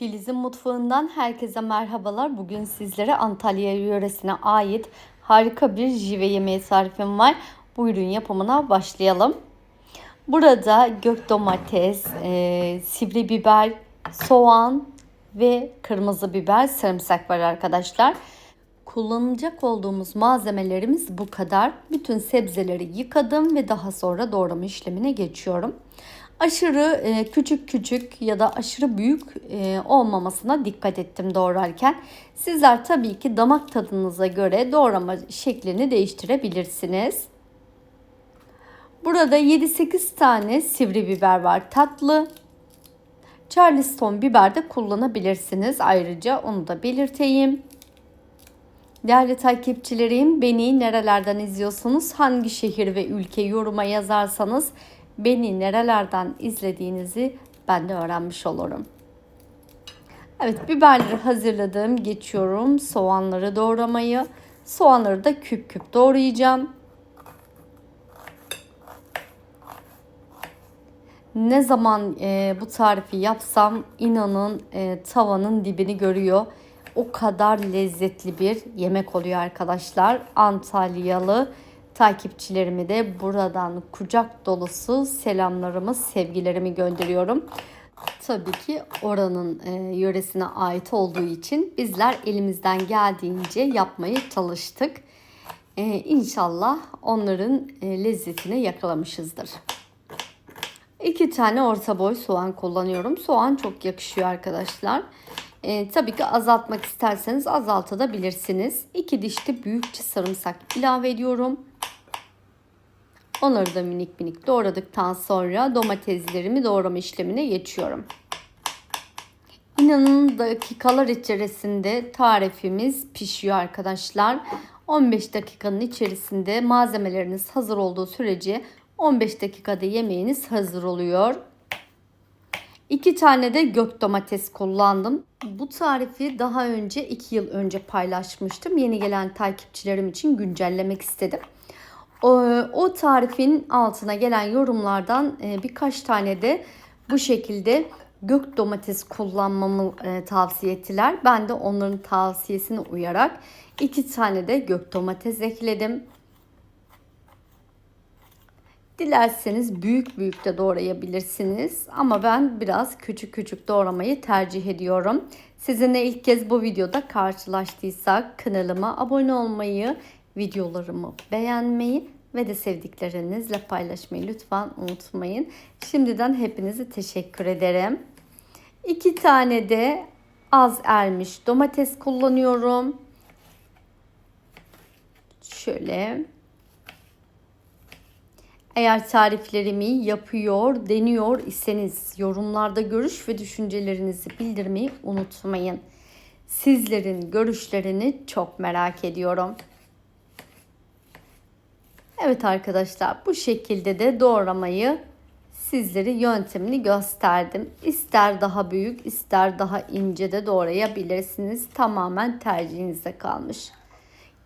Filiz'in mutfağından herkese merhabalar. Bugün sizlere Antalya yöresine ait harika bir jive yemeği tarifim var. Buyurun yapımına başlayalım. Burada gök domates, e, sivri biber, soğan ve kırmızı biber, sarımsak var arkadaşlar. Kullanacak olduğumuz malzemelerimiz bu kadar. Bütün sebzeleri yıkadım ve daha sonra doğrama işlemine geçiyorum. Aşırı e, küçük küçük ya da aşırı büyük e, olmamasına dikkat ettim doğrarken. Sizler tabii ki damak tadınıza göre doğrama şeklini değiştirebilirsiniz. Burada 7-8 tane sivri biber var tatlı. Charleston biber de kullanabilirsiniz. Ayrıca onu da belirteyim. Değerli takipçilerim beni nerelerden izliyorsunuz? Hangi şehir ve ülke yoruma yazarsanız beni nerelerden izlediğinizi ben de öğrenmiş olurum. Evet biberleri hazırladım. Geçiyorum soğanları doğramayı. Soğanları da küp küp doğrayacağım. Ne zaman e, bu tarifi yapsam inanın e, tavanın dibini görüyor. O kadar lezzetli bir yemek oluyor arkadaşlar. Antalyalı takipçilerimi de buradan kucak dolusu selamlarımı, sevgilerimi gönderiyorum. Tabii ki oranın e, yöresine ait olduğu için bizler elimizden geldiğince yapmaya çalıştık. E, inşallah onların e, lezzetini yakalamışızdır. İki tane orta boy soğan kullanıyorum. Soğan çok yakışıyor arkadaşlar. E, tabii ki azaltmak isterseniz azaltabilirsiniz. İki dişli büyükçe sarımsak ilave ediyorum. Onları da minik minik doğradıktan sonra domateslerimi doğrama işlemine geçiyorum. İnanın dakikalar içerisinde tarifimiz pişiyor arkadaşlar. 15 dakikanın içerisinde malzemeleriniz hazır olduğu sürece 15 dakikada yemeğiniz hazır oluyor. 2 tane de gök domates kullandım. Bu tarifi daha önce 2 yıl önce paylaşmıştım. Yeni gelen takipçilerim için güncellemek istedim. O, o tarifin altına gelen yorumlardan e, birkaç tane de bu şekilde gök domates kullanmamı e, tavsiye ettiler. Ben de onların tavsiyesine uyarak iki tane de gök domates ekledim. Dilerseniz büyük büyük de doğrayabilirsiniz. Ama ben biraz küçük küçük doğramayı tercih ediyorum. Sizinle ilk kez bu videoda karşılaştıysak kanalıma abone olmayı, videolarımı beğenmeyi ve de sevdiklerinizle paylaşmayı lütfen unutmayın. Şimdiden hepinize teşekkür ederim. İki tane de az ermiş domates kullanıyorum. Şöyle. Eğer tariflerimi yapıyor, deniyor iseniz yorumlarda görüş ve düşüncelerinizi bildirmeyi unutmayın. Sizlerin görüşlerini çok merak ediyorum. Evet arkadaşlar bu şekilde de doğramayı sizlere yöntemini gösterdim. İster daha büyük ister daha ince de doğrayabilirsiniz. Tamamen tercihinize kalmış.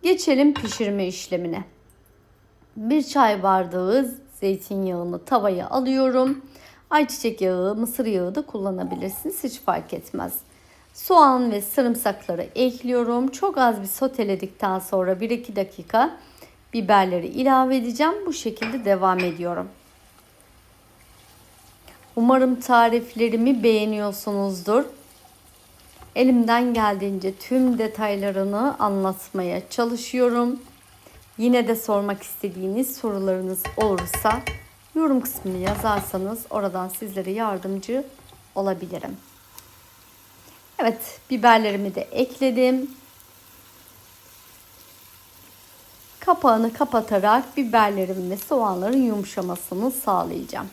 Geçelim pişirme işlemine. Bir çay bardağı zeytinyağını tavaya alıyorum. Ayçiçek yağı, mısır yağı da kullanabilirsiniz. Hiç fark etmez. Soğan ve sarımsakları ekliyorum. Çok az bir soteledikten sonra 1-2 dakika biberleri ilave edeceğim. Bu şekilde devam ediyorum. Umarım tariflerimi beğeniyorsunuzdur. Elimden geldiğince tüm detaylarını anlatmaya çalışıyorum. Yine de sormak istediğiniz sorularınız olursa yorum kısmını yazarsanız oradan sizlere yardımcı olabilirim. Evet biberlerimi de ekledim. Kapağını kapatarak biberlerin ve soğanların yumuşamasını sağlayacağım.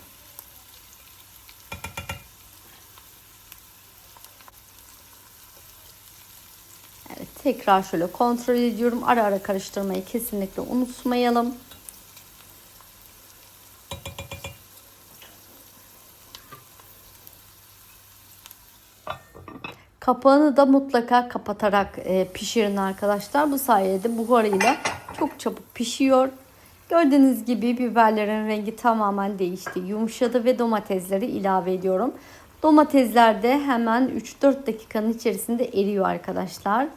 Evet, tekrar şöyle kontrol ediyorum. Ara ara karıştırmayı kesinlikle unutmayalım. Kapağını da mutlaka kapatarak e, pişirin arkadaşlar. Bu sayede buharıyla çok çabuk pişiyor. Gördüğünüz gibi biberlerin rengi tamamen değişti. Yumuşadı ve domatesleri ilave ediyorum. Domatesler de hemen 3-4 dakikanın içerisinde eriyor arkadaşlar.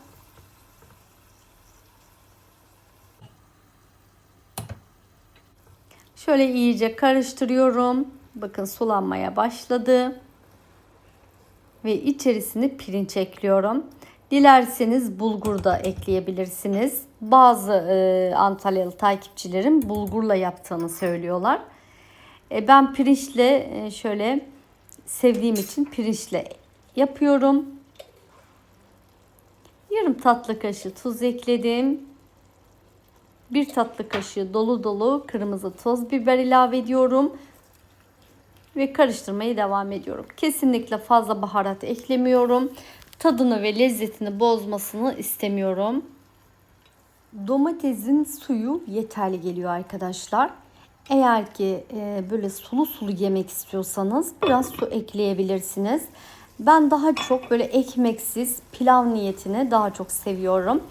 Şöyle iyice karıştırıyorum. Bakın sulanmaya başladı. Ve içerisine pirinç ekliyorum. Dilerseniz bulgur da ekleyebilirsiniz. Bazı e, Antalyalı takipçilerim bulgurla yaptığını söylüyorlar. E, ben pirinçle e, şöyle sevdiğim için pirinçle yapıyorum. Yarım tatlı kaşığı tuz ekledim. Bir tatlı kaşığı dolu dolu kırmızı toz biber ilave ediyorum. Ve karıştırmaya devam ediyorum. Kesinlikle fazla baharat eklemiyorum. Tadını ve lezzetini bozmasını istemiyorum. Domatesin suyu yeterli geliyor arkadaşlar. Eğer ki e, böyle sulu sulu yemek istiyorsanız biraz su ekleyebilirsiniz. Ben daha çok böyle ekmeksiz pilav niyetine daha çok seviyorum.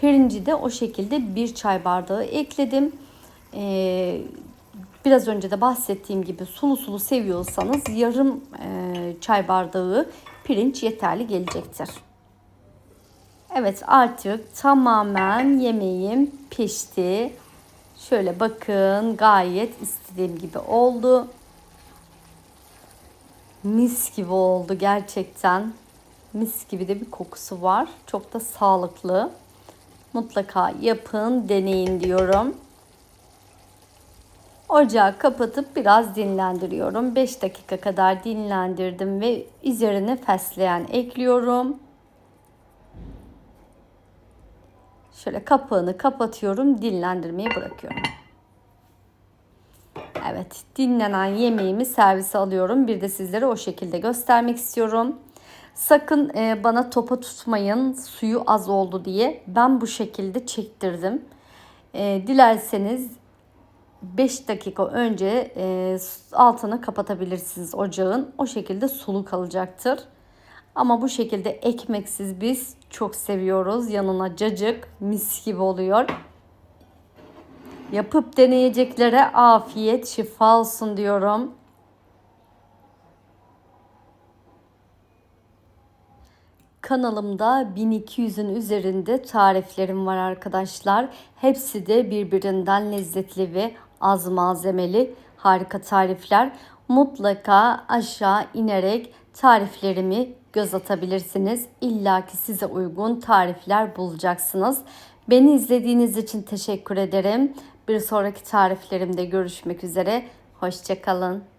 Pirinci de o şekilde bir çay bardağı ekledim. Ee, biraz önce de bahsettiğim gibi sulu sulu seviyorsanız yarım e, çay bardağı pirinç yeterli gelecektir. Evet artık tamamen yemeğim pişti. Şöyle bakın gayet istediğim gibi oldu. Mis gibi oldu gerçekten. Mis gibi de bir kokusu var. Çok da sağlıklı. Mutlaka yapın, deneyin diyorum. Ocağı kapatıp biraz dinlendiriyorum. 5 dakika kadar dinlendirdim ve üzerine fesleğen ekliyorum. Şöyle kapağını kapatıyorum, dinlendirmeyi bırakıyorum. Evet, dinlenen yemeğimi servise alıyorum. Bir de sizlere o şekilde göstermek istiyorum. Sakın e, bana topa tutmayın suyu az oldu diye. Ben bu şekilde çektirdim. E, dilerseniz 5 dakika önce e, altını kapatabilirsiniz ocağın. O şekilde sulu kalacaktır. Ama bu şekilde ekmeksiz biz çok seviyoruz. Yanına cacık mis gibi oluyor. Yapıp deneyeceklere afiyet şifa olsun diyorum. Kanalımda 1200'ün üzerinde tariflerim var arkadaşlar. Hepsi de birbirinden lezzetli ve az malzemeli harika tarifler. Mutlaka aşağı inerek tariflerimi göz atabilirsiniz. İlla ki size uygun tarifler bulacaksınız. Beni izlediğiniz için teşekkür ederim. Bir sonraki tariflerimde görüşmek üzere. Hoşçakalın.